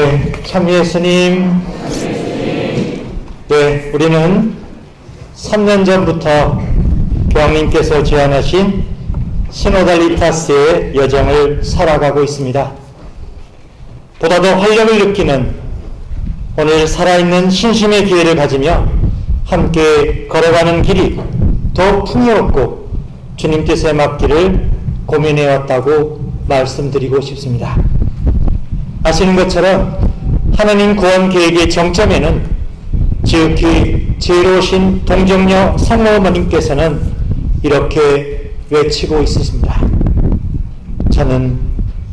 네, 참 예수님. 네, 우리는 3년 전부터 교황님께서 제안하신 시노달리타스의 여정을 살아가고 있습니다. 보다 더 활력을 느끼는 오늘 살아있는 신심의 기회를 가지며 함께 걸어가는 길이 더 풍요롭고 주님께서의 맡기를 고민해 왔다고 말씀드리고 싶습니다. 아시는 것처럼 하나님 구원 계획의 정점에는 지극히 지혜로우신 동정녀 성모어머님께서는 이렇게 외치고 있으십니다. 저는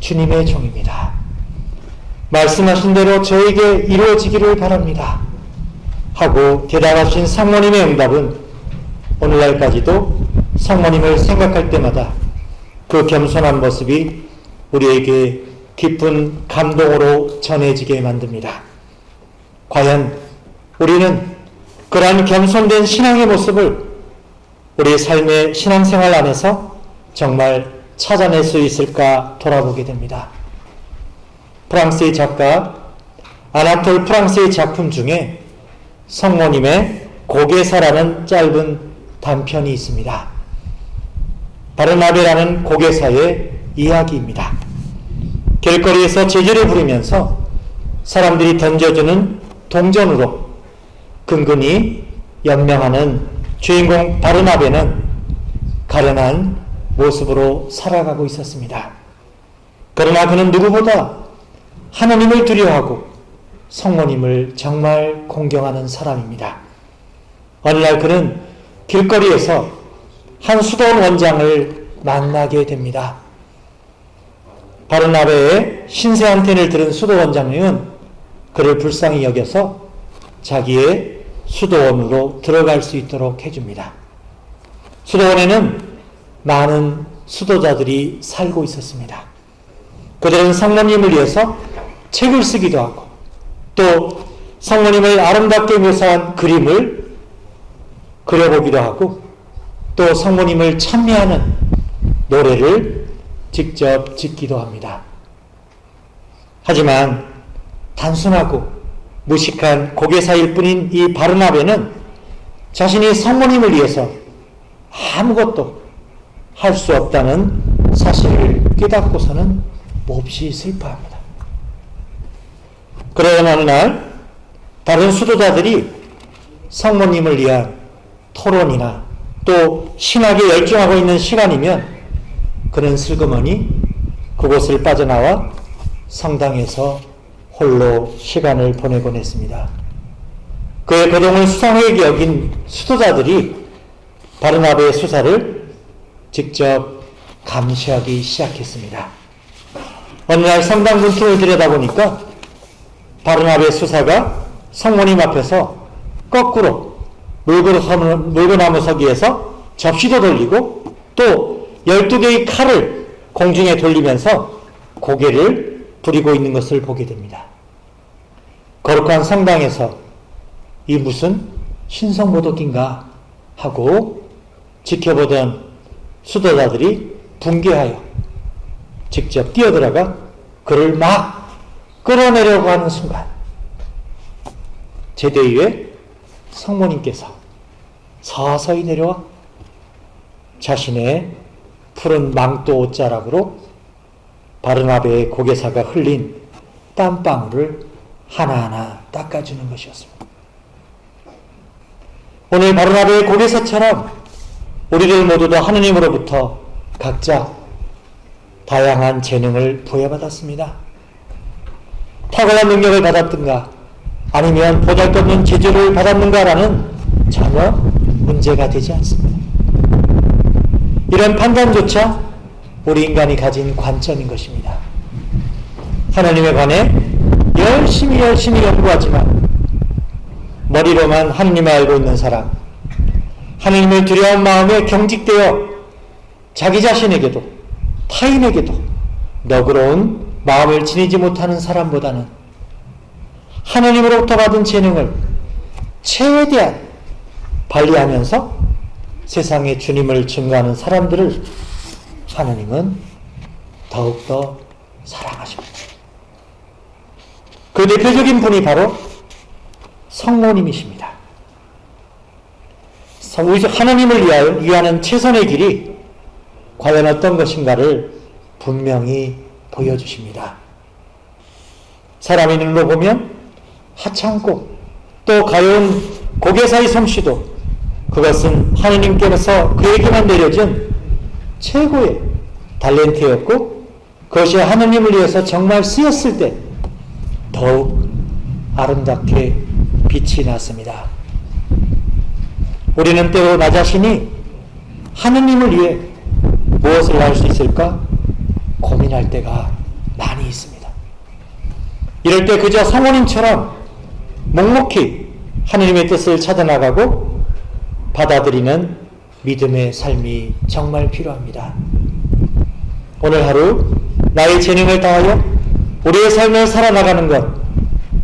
주님의 종입니다. 말씀하신 대로 저에게 이루어지기를 바랍니다. 하고 대답하신 성모님의 응답은 오늘날까지도 성모님을 생각할 때마다 그 겸손한 모습이 우리에게 깊은 감동으로 전해지게 만듭니다. 과연 우리는 그러한 겸손된 신앙의 모습을 우리 삶의 신앙생활 안에서 정말 찾아낼 수 있을까 돌아보게 됩니다. 프랑스의 작가 아나톨 프랑스의 작품 중에 성모님의 고개사라는 짧은 단편이 있습니다. 바르나베라는 고개사의 이야기입니다. 길거리에서 제지를 부리면서 사람들이 던져주는 동전으로 근근히 연명하는 주인공 바르나베는 가련한 모습으로 살아가고 있었습니다. 그러나 그는 누구보다 하나님을 두려워하고 성모님을 정말 공경하는 사람입니다. 어느 날 그는 길거리에서 한 수도원 원장을 만나게 됩니다. 바르나베의 신세 한텐을 들은 수도 원장님은 그를 불쌍히 여겨서 자기의 수도원으로 들어갈 수 있도록 해줍니다. 수도원에는 많은 수도자들이 살고 있었습니다. 그들은 성모님을 위해서 책을 쓰기도 하고 또 성모님을 아름답게 묘사한 그림을 그려보기도 하고 또 성모님을 찬미하는 노래를 직접 짓기도 합니다. 하지만 단순하고 무식한 고개사일 뿐인 이 바르나베는 자신이 성모님을 위해서 아무것도 할 수 없다는 사실을 깨닫고서는 몹시 슬퍼합니다. 그러던 어느 날 다른 수도자들이 성모님을 위한 토론이나 또 신학에 열중하고 있는 시간이면 그는 슬그머니 그곳을 빠져나와 성당에서 홀로 시간을 보내곤 했습니다. 그의 거동을 수상하게 여긴 수도자들이 바르나베의 수사를 직접 감시하기 시작했습니다. 어느 날 성당 문틈을 들여다보니까 바르나베 수사가 성모님 앞에서 거꾸로 물구나무 서기에서 접시도 돌리고 또 12개의 칼을 공중에 돌리면서 고개를 부리고 있는 것을 보게 됩니다. 거룩한 성당에서 이 무슨 신성모독인가 하고 지켜보던 수도자들이 붕괴하여 직접 뛰어들어가 그를 막 끌어내려고 하는 순간 제대 위에 성모님께서 서서히 내려와 자신의 푸른 망토 옷자락으로 바르나베의 고개사가 흘린 땀방울을 하나하나 닦아주는 것이었습니다. 오늘 바르나베의 고개사처럼 우리들 모두도 하느님으로부터 각자 다양한 재능을 부여받았습니다. 탁월한 능력을 받았든가 아니면 보잘것없는 재주를 받았는가라는 전혀 문제가 되지 않습니다. 이런 판단조차 우리 인간이 가진 관점인 것입니다. 하나님에 관해 열심히 열심히 연구하지만 머리로만 하나님을 알고 있는 사람, 하나님을 두려운 마음에 경직되어 자기 자신에게도 타인에게도 너그러운 마음을 지니지 못하는 사람보다는 하나님으로부터 받은 재능을 최대한 발휘하면서 세상에 주님을 증거하는 사람들을 하나님은 더욱더 사랑하십니다. 그 대표적인 분이 바로 성모님이십니다. 하나님을 위하는 최선의 길이 과연 어떤 것인가를 분명히 보여주십니다. 사람의 눈으로 보면 하찮고 또 가여운 고개 사이 솜씨도 그것은 하느님께서 그에게만 내려준 최고의 달렌트였고 그것이 하느님을 위해서 정말 쓰였을 때 더욱 아름답게 빛이 났습니다. 우리는 때로 나 자신이 하느님을 위해 무엇을 할 수 있을까 고민할 때가 많이 있습니다. 이럴 때 그저 성모님처럼 묵묵히 하느님의 뜻을 찾아나가고 받아들이는 믿음의 삶이 정말 필요합니다. 오늘 하루 나의 재능을 다하여 우리의 삶을 살아나가는 것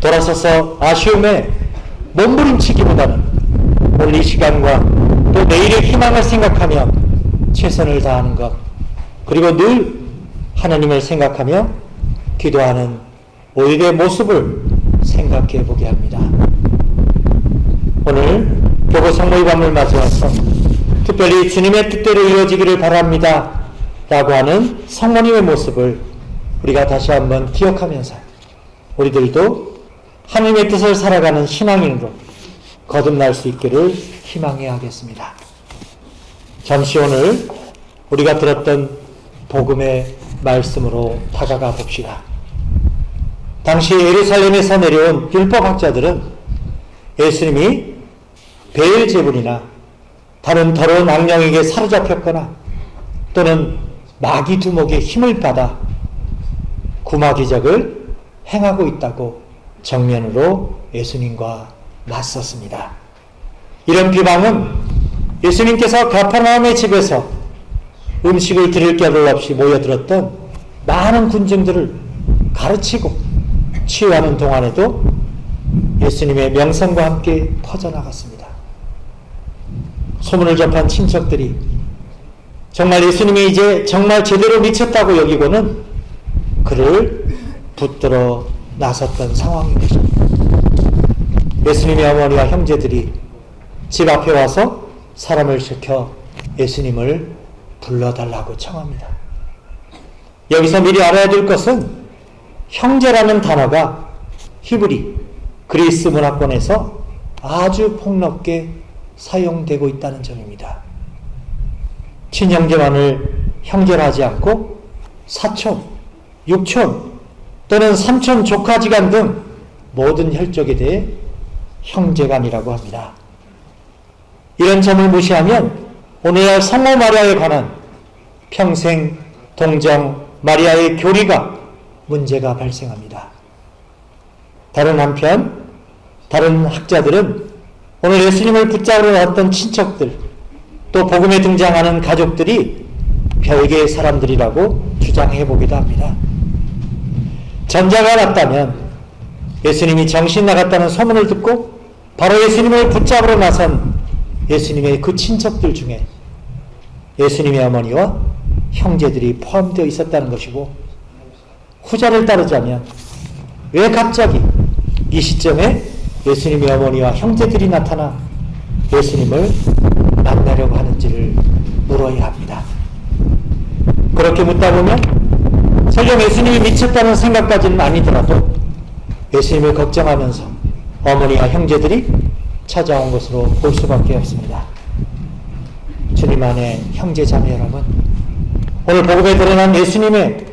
돌아서서 아쉬움에 몸부림치기보다는 오늘 이 시간과 또 내일의 희망을 생각하며 최선을 다하는 것 그리고 늘 하나님을 생각하며 기도하는 우리의 모습을 생각해 보게 합니다. 오늘 교구 성모의 밤을 맞이해서 특별히 주님의 뜻대로 이루어지기를 바랍니다. 라고 하는 성모님의 모습을 우리가 다시 한번 기억하면서 우리들도 하나님의 뜻을 살아가는 신앙인으로 거듭날 수 있기를 희망해야 하겠습니다. 잠시 오늘 우리가 들었던 복음의 말씀으로 다가가 봅시다. 당시 예루살렘에서 내려온 율법학자들은 예수님이 베일제불이나 다른 더러운 악령에게 사로잡혔거나 또는 마귀 두목의 힘을 받아 구마기적을 행하고 있다고 정면으로 예수님과 맞섰습니다. 이런 비방은 예수님께서 가파나움의 집에서 음식을 드릴 겨를 없이 모여들었던 많은 군중들을 가르치고 치유하는 동안에도 예수님의 명성과 함께 퍼져나갔습니다. 소문을 접한 친척들이 정말 예수님이 이제 정말 제대로 미쳤다고 여기고는 그를 붙들어 나섰던 상황인 것입니다. 예수님의 어머니와 형제들이 집 앞에 와서 사람을 시켜 예수님을 불러달라고 청합니다. 여기서 미리 알아야 될 것은 형제라는 단어가 히브리 그리스 문화권에서 아주 폭넓게 사용되고 있다는 점입니다. 친형제만을 형제라 하지 않고 사촌, 육촌 또는 삼촌, 조카지간 등 모든 혈족에 대해 형제간이라고 합니다. 이런 점을 무시하면 오늘날 성모 마리아에 관한 평생 동정 마리아의 교리가 문제가 발생합니다. 다른 한편 다른 학자들은 오늘 예수님을 붙잡으러 왔던 친척들 또 복음에 등장하는 가족들이 별개의 사람들이라고 주장해 보기도 합니다. 전자가 맞다면 예수님이 정신 나갔다는 소문을 듣고 바로 예수님을 붙잡으러 나선 예수님의 그 친척들 중에 예수님의 어머니와 형제들이 포함되어 있었다는 것이고 후자를 따르자면 왜 갑자기 이 시점에 예수님의 어머니와 형제들이 나타나 예수님을 만나려고 하는지를 물어야 합니다. 그렇게 묻다 보면 설령 예수님이 미쳤다는 생각까지는 아니더라도 예수님을 걱정하면서 어머니와 형제들이 찾아온 것으로 볼 수밖에 없습니다. 주님 안에 형제 자매 여러분, 오늘 복음에 드러난 예수님의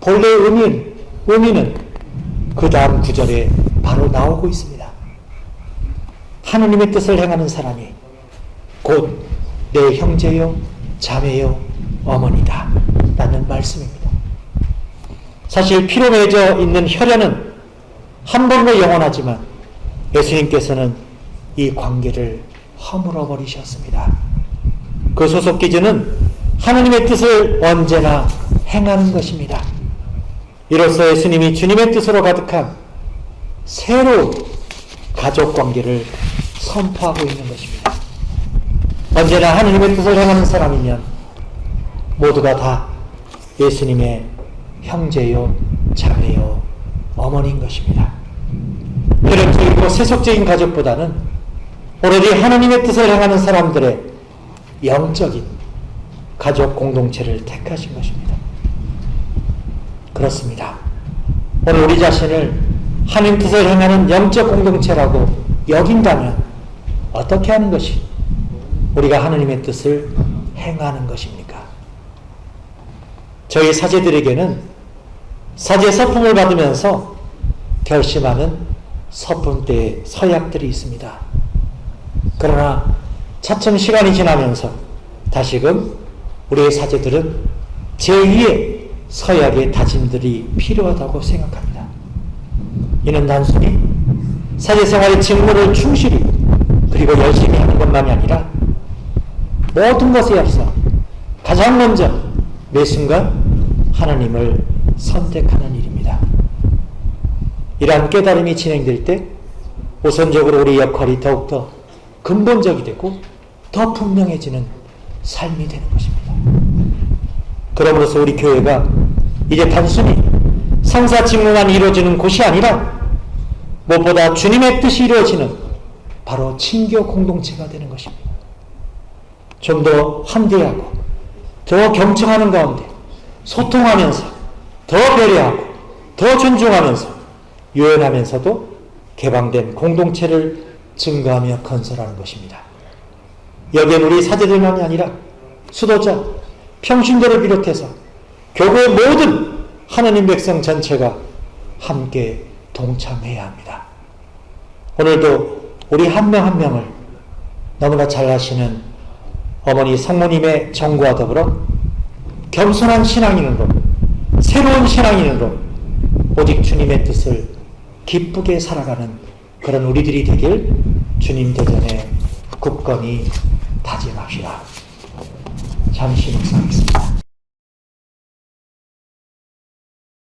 본래 의미, 의미는 그 다음 구절에 바로 나오고 있습니다. 하느님의 뜻을 행하는 사람이 곧 내 형제요, 자매요, 어머니다. 라는 말씀입니다. 사실 피로 맺어 있는 혈연은 한 번도 영원하지만 예수님께서는 이 관계를 허물어 버리셨습니다. 그 소속 기준은 하나님의 뜻을 언제나 행하는 것입니다. 이로써 예수님이 주님의 뜻으로 가득한 새로운 가족 관계를 선포하고 있는 것입니다. 언제나 하나님의 뜻을 행하는 사람이면 모두가 다 예수님의 형제요, 자매요, 어머니인 것입니다. 혈연적이고 세속적인 가족보다는 오로지 하나님의 뜻을 행하는 사람들의 영적인 가족 공동체를 택하신 것입니다. 그렇습니다. 오늘 우리 자신을 하나님 뜻을 행하는 영적 공동체라고 여긴다면 어떻게 하는 것이 우리가 하나님의 뜻을 행하는 것입니까? 저희 사제들에게는 사제 서품을 받으면서 결심하는 서품 때의 서약들이 있습니다. 그러나 차츰 시간이 지나면서 다시금 우리의 사제들은 제2의 서약의 다짐들이 필요하다고 생각합니다. 이는 단순히 사제생활의 직무를 충실히 그리고 열심히 하는 것만이 아니라 모든 것에 앞서 가장 먼저 매 순간 하나님을 선택하는 일입니다. 이러한 깨달음이 진행될 때 우선적으로 우리 역할이 더욱더 근본적이 되고 더 분명해지는 삶이 되는 것입니다. 그러므로서 우리 교회가 이제 단순히 상사 직무만 이루어지는 곳이 아니라 무엇보다 주님의 뜻이 이루어지는 바로 친교 공동체가 되는 것입니다. 좀 더 환대하고 더 경청하는 가운데 소통하면서 더 배려하고 더 존중하면서 유연하면서도 개방된 공동체를 증거하며 건설하는 것입니다. 여기엔 우리 사제들만이 아니라 수도자, 평신도를 비롯해서 교회의 모든 하나님 백성 전체가 함께 동참해야 합니다. 오늘도 우리 한명한 명을 너무나 잘 아시는 어머니 성모님의 정과 더불어 겸손한 신앙인으로 새로운 신앙인으로 오직 주님의 뜻을 기쁘게 살아가는 그런 우리들이 되길 주님 대전에 굳건히 다짐합시다. 잠시 묵상하겠습니다.